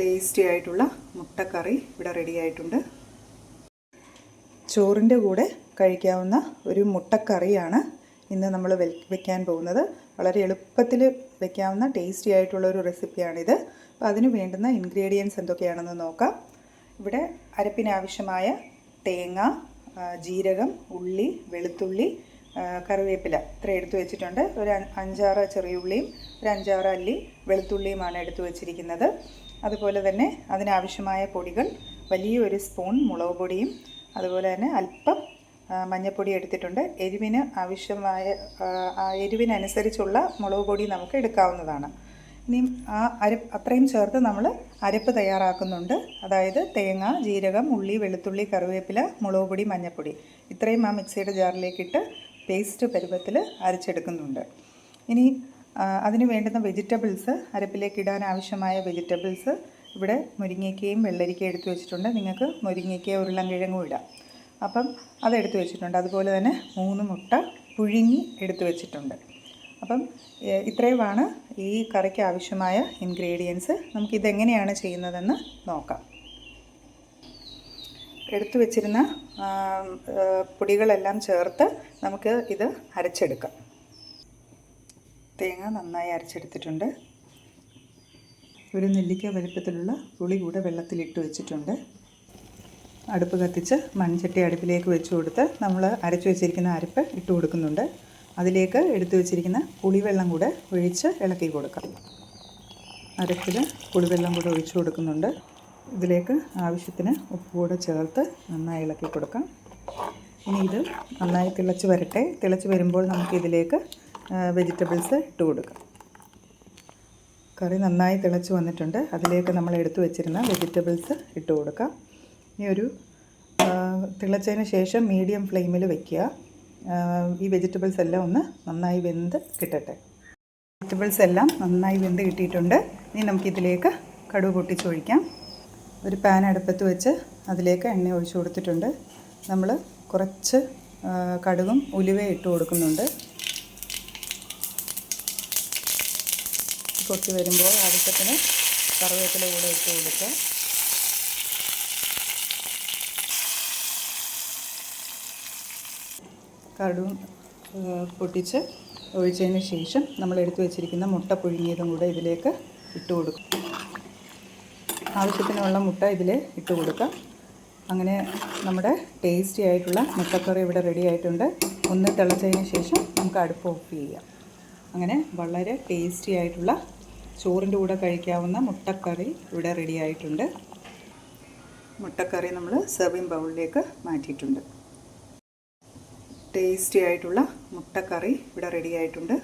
Tasty ആയിട്ടുള്ള മുട്ടക്കറി ഇവിടെ റെഡി ആയിട്ടുണ്ട്. ചോറിന്റെ കൂടെ കഴിക്കാവുന്ന ഒരു മുട്ടക്കറിയാണ് ഇന്ന് നമ്മൾ വെക്കാൻ പോകുന്നത്. വളരെ എളുപ്പത്തിൽ വെക്കാവുന്ന ടേസ്റ്റി ആയിട്ടുള്ള ഒരു റെസിപ്പിയാണിത് അപ്പോൾ അതിന് വേണ്ടുന്ന ഇൻഗ്രീഡിയൻസ് എന്തൊക്കെയാണെന്ന് നോക്കാം. ഇവിടെ അരപ്പിനാവശ്യമായ തേങ്ങ ജീരകം ഉള്ളി വെളുത്തുള്ളി കറിവേപ്പില ഇത്ര എടുത്തു വെച്ചിട്ടുണ്ട്. ഒരു അഞ്ചാറ് ചെറിയുള്ളിയും ഒരു അഞ്ചാറ് അല്ലി വെളുത്തുള്ളിയുമാണ് എടുത്തു വെച്ചിരിക്കുന്നത്. അതുപോലെ തന്നെ അതിനാവശ്യമായ പൊടികൾ വലിയൊരു സ്പൂൺ മുളക് പൊടിയും അതുപോലെ തന്നെ അല്പം മഞ്ഞൾപ്പൊടി എടുത്തിട്ടുണ്ട്. എരിവിന് ആവശ്യമായ എരിവിനനുസരിച്ചുള്ള മുളക് പൊടി നമുക്ക് എടുക്കാവുന്നതാണ്. ഇനി ആ അരപ്പ് അത്രയും ചേർത്ത് നമ്മൾ അരപ്പ് തയ്യാറാക്കുന്നുണ്ട്. അതായത് തേങ്ങ ജീരകം ഉള്ളി വെളുത്തുള്ളി കറിവേപ്പില മുളക് പൊടി മഞ്ഞൾപ്പൊടി ഇത്രയും ആ മിക്സിയുടെ ജാറിലേക്കിട്ട് പേസ്റ്റ് പരുവത്തിൽ അരച്ചെടുക്കുന്നുണ്ട്. ഇനി അതിന് വേണ്ടുന്ന വെജിറ്റബിൾസ് അരപ്പിലേക്ക് ഇടാൻ ആവശ്യമായ വെജിറ്റബിൾസ് ഇവിടെ മുരിങ്ങയ്ക്കയും വെള്ളരിക്കയും എടുത്തു വെച്ചിട്ടുണ്ട്. നിങ്ങൾക്ക് മുരിങ്ങയ്ക്ക ഉരുളൻകിഴങ്ങും ഇടാം. അപ്പം അതെടുത്ത് വെച്ചിട്ടുണ്ട്. അതുപോലെ തന്നെ മൂന്ന് മുട്ട പുഴുങ്ങി എടുത്തു വെച്ചിട്ടുണ്ട്. അപ്പം ഇത്രയുമാണ് ഈ കറിക്ക് ആവശ്യമായ ഇൻഗ്രീഡിയൻസ് നമുക്കിതെങ്ങനെയാണ് ചെയ്യുന്നതെന്ന് നോക്കാം. എടുത്തു വെച്ചിരുന്ന പൊടികളെല്ലാം ചേർത്ത് നമുക്ക് ഇത് അരച്ചെടുക്കാം. തേങ്ങ നന്നായി അരച്ചെടുത്തിട്ടുണ്ട്. ഒരു നെല്ലിക്ക വലുപ്പത്തിലുള്ള പുളി കൂടെ വെള്ളത്തിലിട്ട് വെച്ചിട്ടുണ്ട്. അടുപ്പ് കത്തിച്ച് മൺചട്ടി അടുപ്പിലേക്ക് വെച്ച് കൊടുത്ത് നമ്മൾ അരച്ചു വെച്ചിരിക്കുന്ന അരപ്പ് ഇട്ട് കൊടുക്കുന്നുണ്ട്. അതിലേക്ക് എടുത്തു വെച്ചിരിക്കുന്ന പുളിവെള്ളം കൂടെ ഒഴിച്ച് ഇളക്കി കൊടുക്കാം. അരപ്പിൽ പുളിവെള്ളം കൂടെ ഒഴിച്ചു കൊടുക്കുന്നുണ്ട്. ഇതിലേക്ക് ആവശ്യത്തിന് ഉപ്പ് കൂടെ ചേർത്ത് നന്നായി ഇളക്കി കൊടുക്കാം. ഇനി ഇത് നന്നായി തിളച്ച് വരട്ടെ. തിളച്ച് വരുമ്പോൾ നമുക്കിതിലേക്ക് വെജിറ്റബിൾസ് ഇട്ട് കൊടുക്കാം. കറി നന്നായി തിളച്ച് വന്നിട്ടുണ്ട്. അതിലേക്ക് നമ്മൾ എടുത്തു വെച്ചിരുന്ന വെജിറ്റബിൾസ് ഇട്ട് കൊടുക്കാം. ഇനി ഒരു തിളച്ചതിന് ശേഷം മീഡിയം ഫ്ലെയിമിൽ വയ്ക്കുക ഈ വെജിറ്റബിൾസ് എല്ലാം ഒന്ന് നന്നായി വെന്ത് കിട്ടട്ടെ. വെജിറ്റബിൾസ് എല്ലാം നന്നായി വെന്ത് കിട്ടിയിട്ടുണ്ട്. ഇനി നമുക്കിതിലേക്ക് കടുക് പൊട്ടിച്ചൊഴിക്കാം. ഒരു പാൻ അടുപ്പത്ത് വെച്ച് അതിലേക്ക് എണ്ണ ഒഴിച്ചു കൊടുത്തിട്ടുണ്ട്. നമ്മൾ കുറച്ച് കടുകും ഉലുവയും ഇട്ട് കൊടുക്കുന്നുണ്ട്. കൊത്തി വരുമ്പോൾ ആവശ്യത്തിന് കറിവേപ്പില കൂടെ ഇട്ട് കൊടുക്കുക. ഏഹ്, പൊട്ടിച്ച് ഒഴിച്ചതിന് ശേഷം നമ്മൾ എടുത്തു വെച്ചിരിക്കുന്ന മുട്ട പുഴുങ്ങിയതും കൂടെ ഇതിലേക്ക് ഇട്ട് കൊടുക്കും. ആവശ്യത്തിനുള്ള മുട്ട ഇതിൽ ഇട്ട് കൊടുക്കാം. അങ്ങനെ നമ്മുടെ ടേസ്റ്റി ആയിട്ടുള്ള മുട്ടക്കറി ഇവിടെ റെഡി ആയിട്ടുണ്ട്. ഒന്ന് തിളച്ചതിന് ശേഷം നമുക്ക് അടുപ്പ് ഓഫ് ചെയ്യാം. അങ്ങനെ വളരെ ടേസ്റ്റി ആയിട്ടുള്ള ചോറിന്റെ കൂടെ കഴിക്കാവുന്ന മുട്ടക്കറി ഇവിടെ റെഡി ആയിട്ടുണ്ട്. മുട്ടക്കറി നമ്മൾ സെർവിങ് ബൗളിലേക്ക് മാറ്റിയിട്ടുണ്ട്. ടേസ്റ്റി ആയിട്ടുള്ള മുട്ടക്കറി ഇവിടെ റെഡി ആയിട്ടുണ്ട്.